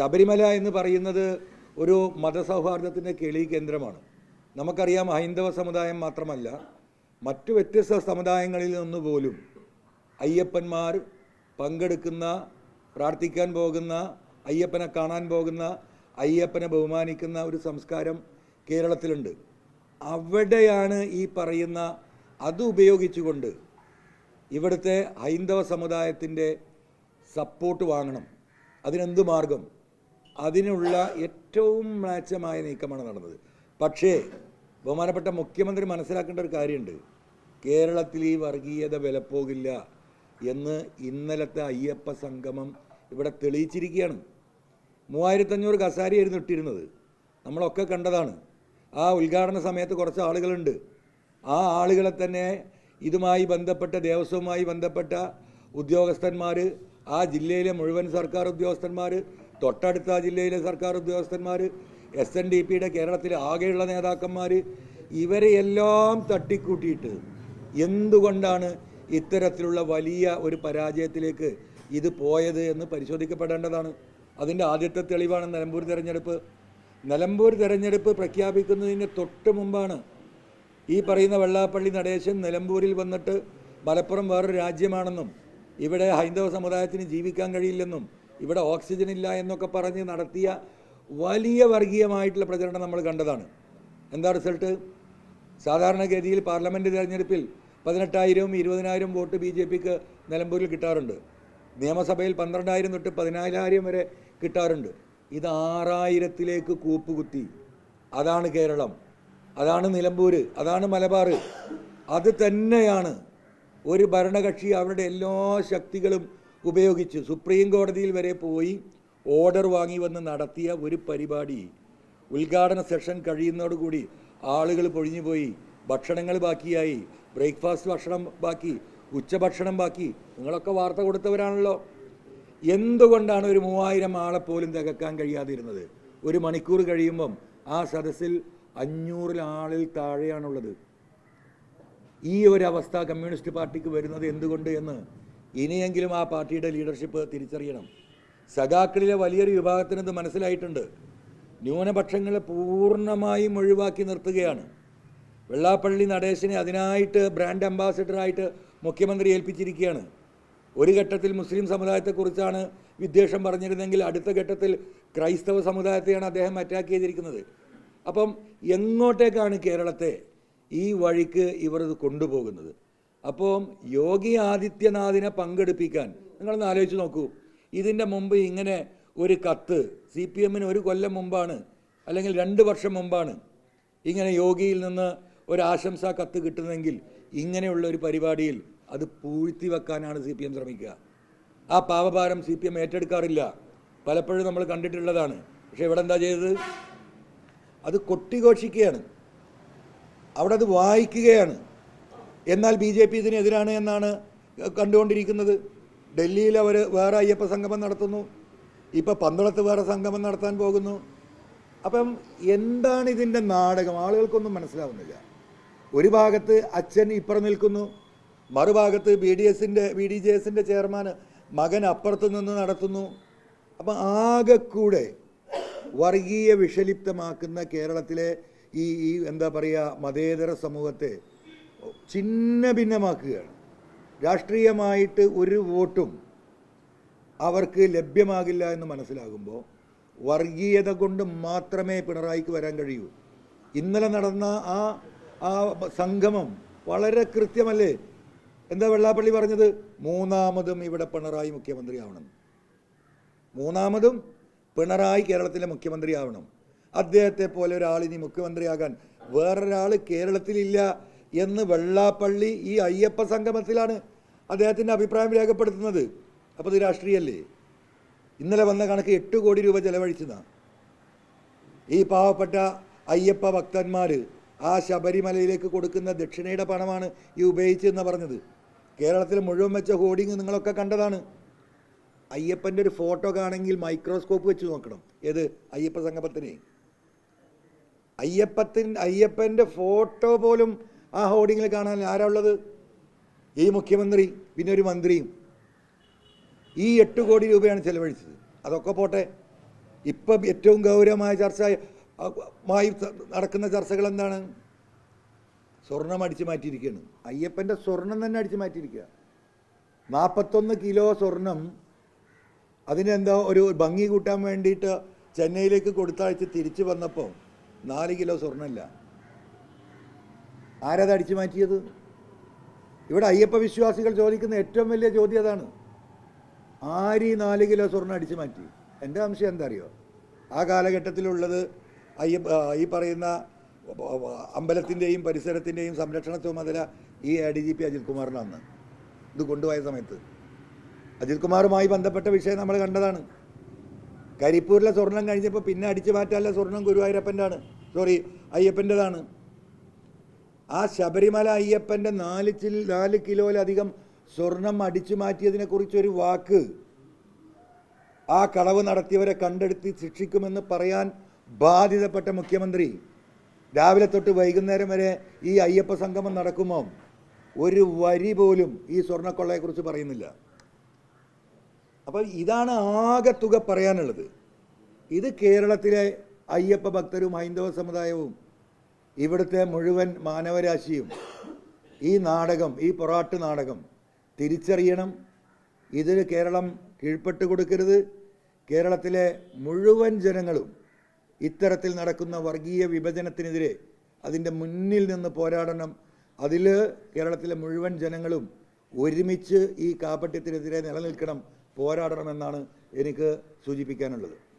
ശബരിമല എന്ന് പറയുന്നത് ഒരു മതസൗഹാർദ്ദത്തിന്റെ കേളി കേന്ദ്രമാണ്. നമുക്കറിയാം ഹൈന്ദവ സമുദായം മാത്രമല്ല മറ്റു വ്യത്യസ്ത സമുദായങ്ങളിൽ നിന്ന് പോലും അയ്യപ്പന്മാർ പങ്കെടുക്കുന്ന പ്രാർത്ഥിക്കാൻ പോകുന്ന അയ്യപ്പനെ കാണാൻ പോകുന്ന അയ്യപ്പനെ ബഹുമാനിക്കുന്ന ഒരു സംസ്കാരം കേരളത്തിലുണ്ട്. അവിടെയാണ് ഈ പറയുന്ന അത് ഉപയോഗിച്ചുകൊണ്ട് ഇവിടുത്തെ ഹൈന്ദവ സമുദായത്തിന്റെ സപ്പോർട്ട് വാങ്ങണം. അതിനെന്ത് മാർഗം? അതിനുള്ള ഏറ്റവും മ്ലാച്ചമായ നീക്കമാണ് നടന്നത്. പക്ഷേ ബഹുമാനപ്പെട്ട മുഖ്യമന്ത്രി മനസ്സിലാക്കേണ്ട ഒരു കാര്യമുണ്ട്. കേരളത്തിൽ ഈ വർഗീയത വിലപ്പോകില്ല എന്ന് ഇന്നലത്തെ അയ്യപ്പ സംഗമം ഇവിടെ തെളിയിച്ചിരിക്കുകയാണ്. മൂവായിരത്തഞ്ഞൂറ് കസാരിയായിരുന്നു ഇട്ടിരുന്നത്. നമ്മളൊക്കെ കണ്ടതാണ്. ആ ഉദ്ഘാടന സമയത്ത് കുറച്ച് ആളുകളുണ്ട്. ആ ആളുകളെ തന്നെ ഇതുമായി ബന്ധപ്പെട്ട ദേവസ്വവുമായി ബന്ധപ്പെട്ട ഉദ്യോഗസ്ഥന്മാർ ആ ജില്ലയിലെ മുഴുവൻ സർക്കാർ ഉദ്യോഗസ്ഥന്മാർ തൊട്ടടുത്ത ജില്ലയിലെ സർക്കാർ ഉദ്യോഗസ്ഥന്മാർ എസ് എൻ ഡി പിയുടെ കേരളത്തിലെ ആകെയുള്ള നേതാക്കന്മാർ ഇവരെയെല്ലാം തട്ടിക്കൂട്ടിയിട്ട് എന്തുകൊണ്ടാണ് ഇത്തരത്തിലുള്ള വലിയ ഒരു പരാജയത്തിലേക്ക് ഇത് പോയത് എന്ന് പരിശോധിക്കപ്പെടേണ്ടതാണ്. അതിന്റെ ആദ്യത്തെ തെളിവാണ് നിലമ്പൂർ തെരഞ്ഞെടുപ്പ്. നിലമ്പൂർ തെരഞ്ഞെടുപ്പ് പ്രഖ്യാപിക്കുന്നതിന് തൊട്ട് മുമ്പാണ് ഈ പറയുന്ന വെള്ളാപ്പള്ളി നടേശൻ നിലമ്പൂരിൽ വന്നിട്ട് മലപ്പുറം വേറൊരു രാജ്യമാണെന്നും ഇവിടെ ഹൈന്ദവ സമുദായത്തിന് ജീവിക്കാൻ കഴിയില്ലെന്നും ഇവിടെ ഓക്സിജൻ ഇല്ല എന്നൊക്കെ പറഞ്ഞ് നടത്തിയ വലിയ വർഗീയമായിട്ടുള്ള പ്രചരണം നമ്മൾ കണ്ടതാണ്. എന്താ റിസൾട്ട്? സാധാരണഗതിയിൽ പാർലമെന്റ് തിരഞ്ഞെടുപ്പിൽ പതിനെട്ടായിരവും ഇരുപതിനായിരം വോട്ട് ബി ജെ പിക്ക് നിലമ്പൂരിൽ കിട്ടാറുണ്ട്. നിയമസഭയിൽ പന്ത്രണ്ടായിരം തൊട്ട് പതിനാലായിരം വരെ കിട്ടാറുണ്ട്. ഇത് ആറായിരത്തിലേക്ക് കൂപ്പുകുത്തി. അതാണ് കേരളം. അതാണ് നിലമ്പൂർ അതാണ് മലബാർ അത് തന്നെയാണ് ഒരു ഭരണകക്ഷി അവരുടെ എല്ലാ ശക്തികളും ഉപയോഗിച്ച് സുപ്രീം കോടതിയിൽ വരെ പോയി ഓർഡർ വാങ്ങി വന്ന് നടത്തിയ ഒരു പരിപാടി. ഉദ്ഘാടന സെഷൻ കഴിയുന്നതോടുകൂടി ആളുകൾ പൊഴിഞ്ഞുപോയി. ഭക്ഷണങ്ങൾ ബാക്കിയായി. ബ്രേക്ക്ഫാസ്റ്റ് ഭക്ഷണം ബാക്കി. ഉച്ചഭക്ഷണം ബാക്കി. നിങ്ങളൊക്കെ വാർത്ത കൊടുത്തവരാണല്ലോ. എന്തുകൊണ്ടാണ് ഒരു മൂവായിരം ആളെ പോലും തികക്കാൻ കഴിയാതിരുന്നത്? ഒരു മണിക്കൂർ കഴിയുമ്പം ആ സദസ്സിൽ അഞ്ഞൂറിൽ ആളിൽ താഴെയാണുള്ളത്. ഈ ഒരു അവസ്ഥ കമ്മ്യൂണിസ്റ്റ് പാർട്ടിക്ക് വരുന്നത് എന്തുകൊണ്ട് എന്ന് ഇനിയെങ്കിലും ആ പാർട്ടിയുടെ ലീഡർഷിപ്പ് തിരിച്ചറിയണം. സഖാക്കളിലെ വലിയൊരു വിഭാഗത്തിന് ഇത് മനസ്സിലായിട്ടുണ്ട്. ന്യൂനപക്ഷങ്ങളെ പൂർണമായും ഒഴിവാക്കി നിർത്തുകയാണ്. വെള്ളാപ്പള്ളി നടേശനെ അതിനായിട്ട് ബ്രാൻഡ് അംബാസിഡറായിട്ട് മുഖ്യമന്ത്രി ഏൽപ്പിച്ചിരിക്കുകയാണ്. ഒരു ഘട്ടത്തിൽ മുസ്ലിം സമുദായത്തെക്കുറിച്ചാണ് വിദ്വേഷം പറഞ്ഞിരുന്നെങ്കിൽ അടുത്ത ഘട്ടത്തിൽ ക്രൈസ്തവ സമുദായത്തെയാണ് അദ്ദേഹം അറ്റാക്ക് ചെയ്തിരിക്കുന്നത്. അപ്പം എങ്ങോട്ടേക്കാണ് കേരളത്തെ ഈ വഴിക്ക് ഇവർ കൊണ്ടുപോകുന്നത്? അപ്പം യോഗി ആദിത്യനാഥിനെ പങ്കെടുപ്പിക്കാൻ നിങ്ങളൊന്ന് ആലോചിച്ച് നോക്കൂ. ഇതിന്റെ മുമ്പ് ഇങ്ങനെ ഒരു കത്ത് സി പി എമ്മിന് ഒരു കൊല്ലം മുമ്പാണ് അല്ലെങ്കിൽ രണ്ട് വർഷം മുമ്പാണ് ഇങ്ങനെ യോഗിയിൽ നിന്ന് ഒരു ആശംസാ കത്ത് കിട്ടുന്നതെങ്കിൽ ഇങ്ങനെയുള്ള ഒരു പരിപാടിയിൽ അത് പൂഴ്ത്തി വെക്കാനാണ് സി പി എം ശ്രമിക്കുക. ആ പാവഭാരം സി പി എം ഏറ്റെടുക്കാറില്ല. പലപ്പോഴും നമ്മൾ കണ്ടിട്ടുള്ളതാണ്. പക്ഷേ ഇവിടെ എന്താ ചെയ്തത്? അത് കൊട്ടിഘോഷിക്കുകയാണ്. അവിടെ അത് വായിക്കുകയാണ്. എന്നാൽ ബി ജെ പി ഇതിനെതിരാണ് എന്നാണ് കണ്ടുകൊണ്ടിരിക്കുന്നത്. ഡൽഹിയിൽ അവർ വേറെ അയ്യപ്പ സംഗമം നടത്തുന്നു. ഇപ്പം പന്തളത്ത് വേറെ സംഗമം നടത്താൻ പോകുന്നു. അപ്പം എന്താണ് ഇതിന്റെ നാടകം? ആളുകൾക്കൊന്നും മനസ്സിലാവുന്നില്ല. ഒരു ഭാഗത്ത് അച്ഛൻ ഇപ്പുറം നിൽക്കുന്നു. മറുഭാഗത്ത് ബി ഡി എസിന്റെ ബി ഡി ജെ എസിന്റെ ചെയർമാൻ മകൻ അപ്പുറത്ത് നിന്ന് നടത്തുന്നു. അപ്പം ആകെക്കൂടെ കൂടെ വർഗീയ വിഷലിപ്തമാക്കുന്ന കേരളത്തിലെ ഈ ഈ എന്താ പറയുക മതേതര സമൂഹത്തെ ഛിന്ന ഭിന്നമാക്കുകയാണ് രാഷ്ട്രീയമായിട്ട് ഒരു വോട്ടും അവർക്ക് ലഭ്യമാകില്ല എന്ന് മനസ്സിലാകുമ്പോൾ വർഗീയത കൊണ്ട് മാത്രമേ പിണറായിക്ക് വരാൻ കഴിയൂ. ഇന്നലെ നടന്ന ആ ആ സംഗമം വളരെ കൃത്യമല്ലേ? എന്താ വെള്ളാപ്പള്ളി പറഞ്ഞത്? മൂന്നാമതും ഇവിടെ പിണറായി മുഖ്യമന്ത്രിയാവണം. മൂന്നാമതും പിണറായി കേരളത്തിലെ മുഖ്യമന്ത്രിയാവണം. അദ്ദേഹത്തെ പോലെ ഒരാൾ ഇനി മുഖ്യമന്ത്രിയാകാൻ വേറൊരാൾ കേരളത്തിലില്ല. എന്ന് വെള്ളാപ്പള്ളി ഈ അയ്യപ്പ സംഗമത്തിലാണ് അദ്ദേഹത്തിന്റെ അഭിപ്രായം രേഖപ്പെടുത്തുന്നത്. അപ്പോൾ ഇത് രാഷ്ട്രീയല്ലേ? ഇന്നലെ വന്ന കണക്ക് എട്ട് കോടി രൂപ ചെലവഴിച്ചതാണ് ഈ പാവപ്പെട്ട അയ്യപ്പ ഭക്തന്മാർ ആ ശബരിമലയിലേക്ക് കൊടുക്കുന്ന ദക്ഷിണയുടെ പണമാണ് ഈ ഉപയോഗിച്ചതെന്ന് പറഞ്ഞത്. കേരളത്തിൽ മുഴുവൻ വെച്ച ഹോർഡിങ് നിങ്ങളൊക്കെ കണ്ടതാണ്. അയ്യപ്പന്റെ ഒരു ഫോട്ടോ കാണെങ്കിൽ മൈക്രോസ്കോപ്പ് വെച്ച് നോക്കണം. ഏത്? അയ്യപ്പ സംഗമത്തിനെ. അയ്യപ്പത്തിൻ അയ്യപ്പന്റെ ഫോട്ടോ പോലും ആ ഹോർഡിങ്ങിൽ കാണാൻ ആരാ ഉള്ളത് ഈ മുഖ്യമന്ത്രി പിന്നെ ഒരു മന്ത്രിയും. ഈ എട്ട് കോടി രൂപയാണ് ചെലവഴിച്ചത്. അതൊക്കെ പോട്ടെ. ഇപ്പം ഏറ്റവും ഗൗരവമായ ചർച്ച മായി നടക്കുന്ന ചർച്ചകൾ എന്താണ്? സ്വർണം അടിച്ചു മാറ്റിയിരിക്കുകയാണ്. അയ്യപ്പന്റെ സ്വർണം തന്നെ അടിച്ചു മാറ്റിയിരിക്കുക. നാൽപ്പത്തൊന്ന് കിലോ സ്വർണം അതിനെന്തോ ഒരു ഭംഗി കൂട്ടാൻ വേണ്ടിയിട്ട് ചെന്നൈയിലേക്ക് കൊടുത്തയച്ച് തിരിച്ചു വന്നപ്പോൾ നാല് കിലോ സ്വർണമില്ല. ആരത് അടിച്ചു മാറ്റിയത്? ഇവിടെ അയ്യപ്പ വിശ്വാസികൾ ചോദിക്കുന്ന ഏറ്റവും വലിയ ചോദ്യം അതാണ്. ആര് ഈ നാല് കിലോ സ്വർണം അടിച്ചു മാറ്റി? എന്റെ സംശയം എന്താ അറിയോ ആ കാലഘട്ടത്തിലുള്ളത് അയ്യപ്പ ഈ പറയുന്ന അമ്പലത്തിന്റെയും പരിസരത്തിന്റെയും സംരക്ഷണ ചുമതല ഈ A D G P Ajith കുമാറിനാണ് ഇത് കൊണ്ടുപോയ സമയത്ത്. അജിത് കുമാറുമായി ബന്ധപ്പെട്ട വിഷയം നമ്മൾ കണ്ടതാണ്. കരിപ്പൂരിലെ സ്വർണം കഴിഞ്ഞപ്പോൾ പിന്നെ അടിച്ചു മാറ്റാനുള്ള സ്വർണം ഗുരുവായൂരപ്പന്റെ ആണ് സോറി അയ്യപ്പന്റെതാണ്. ആ ശബരിമല അയ്യപ്പന്റെ നാല് ചിൽ നാല് കിലോയിലധികം സ്വർണം അടിച്ചു മാറ്റിയതിനെ കുറിച്ചൊരു വാക്ക് ആ കളവ് നടത്തിയവരെ കണ്ടെടുത്ത് ശിക്ഷിക്കുമെന്ന് പറയാൻ ബാധ്യതപ്പെട്ട മുഖ്യമന്ത്രി. രാവിലെ തൊട്ട് വൈകുന്നേരം വരെ ഈ അയ്യപ്പ സംഗമം നടക്കുമോ? ഒരു വരി പോലും ഈ സ്വർണക്കൊള്ളയെക്കുറിച്ച് പറയുന്നില്ല. അപ്പോൾ ഇതാണ് ആകെ തുക പറയാനുള്ളത്. ഇത് കേരളത്തിലെ അയ്യപ്പ ഭക്തരും ഹൈന്ദവ സമുദായവും ഇവിടുത്തെ മുഴുവൻ മാനവരാശിയും ഈ നാടകം ഈ പൊറാട്ട് നാടകം തിരിച്ചറിയണം. ഇതിന് കേരളം കീഴ്പ്പെട്ട് കൊടുക്കരുത്. കേരളത്തിലെ മുഴുവൻ ജനങ്ങളും ഇത്തരത്തിൽ നടക്കുന്ന വർഗീയ വിഭജനത്തിനെതിരെ അതിന്റെ മുന്നിൽ നിന്ന് പോരാടണം. അതിൽ കേരളത്തിലെ മുഴുവൻ ജനങ്ങളും ഒരുമിച്ച് ഈ കാപട്യത്തിനെതിരെ നിലനിൽക്കണം പോരാടണമെന്നാണ് എനിക്ക് സൂചിപ്പിക്കാനുള്ളത്.